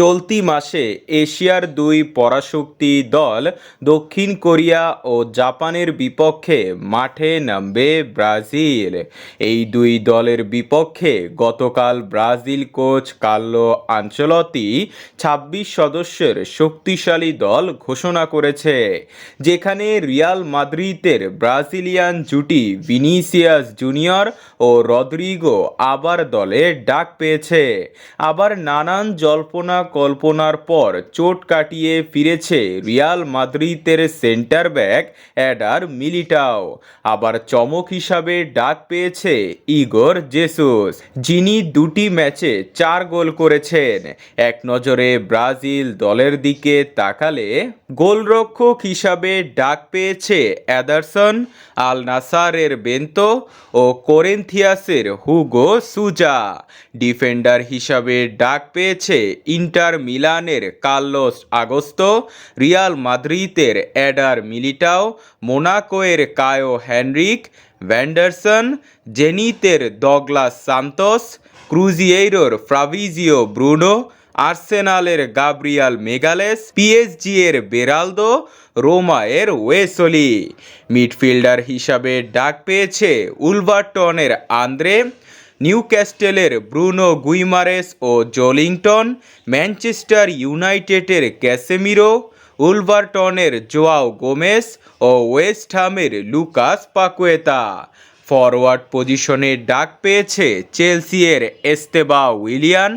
চলতি মাসে এশিয়ার দুই পরাশক্তি দল দক্ষিণ কোরিয়া ও জাপানের বিপক্ষে মাঠে নামবে ব্রাজিল। এই দুই দলের বিপক্ষে গতকাল ব্রাজিল কোচ কার্লো আঞ্চলতি ছাব্বিশ সদস্যের শক্তিশালী দল ঘোষণা করেছে, যেখানে রিয়াল মাদ্রিদের ব্রাজিলিয়ান জুটি ভিনিসিয়াস জুনিয়র ও রদ্রিগো আবার দলে ডাক পেয়েছে। আবার নানান জল্পনা কল্পনার পর চোট কাটিয়ে ফিরেছে রিয়াল মাদ্রিদের সেন্টার ব্যাক অ্যাডার মিলিটাও। আবার চমক হিসাবে ডাক পেয়েছে ইগোর জেসুস, যিনি দুটি ম্যাচে চার গোল করেছেন। এক নজরে ব্রাজিল দলের দিকে তাকালে গোলরক্ষক হিসাবে ডাক পেয়েছে অ্যাদারসন আল নাসারের বেন্তো ও কোরেন্থিয়াসের হুগো সুজা। ডিফেন্ডার হিসাবে ডাক পেয়েছে ইন্টার মিলানের কার্লোস আগস্তো, রিয়াল মাদ্রিদের অ্যাডার মিলিটাও, মোনাকোয়ের কায়ো হেনরিক, ভ্যান্ডারসন, জেনিতের ডগলাস সান্তোস, ক্রুজিয়েইরোর ফ্রাভিজিও ব্রুনো, আর্সেনালের গাব্রিয়াল মেগালেস পিএসজি এর বেরালদো রোমা এর ওয়েসলি। মিডফিল্ডার হিসাবে ডাক পেয়েছে উলভারটনের আন্দ্রে। নিউক্যাস্টেলের ব্রুনো গুইমারেস ও জলিংটন, ম্যানচেস্টার ইউনাইটেডের ক্যাসেমিরো, উলভারটনের জোয়াও গোমেস ও ওয়েস্টহামের লুকাস পাকুয়েতা। ফরওয়ার্ড পজিশনে ডাক পেয়েছে চেলসিয়ের এস্তেবা উইলিয়ান,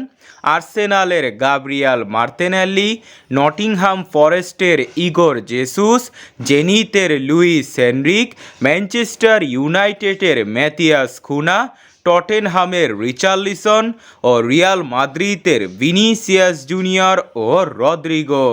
আর্সেনালের গাব্রিয়াল মার্তেনেল্লি, নটিংহাম ফরেস্টের ইগোর জেসুস, জেনিতের লুইস হেনরিক ম্যানচেস্টার ইউনাইটেডের ম্যাথিয়াস খুনা, টটেনহামের রিচার্লিসন ও রিয়াল মাদ্রিদের ভিনিসিয়াস জুনিয়র ও রদ্রিগো।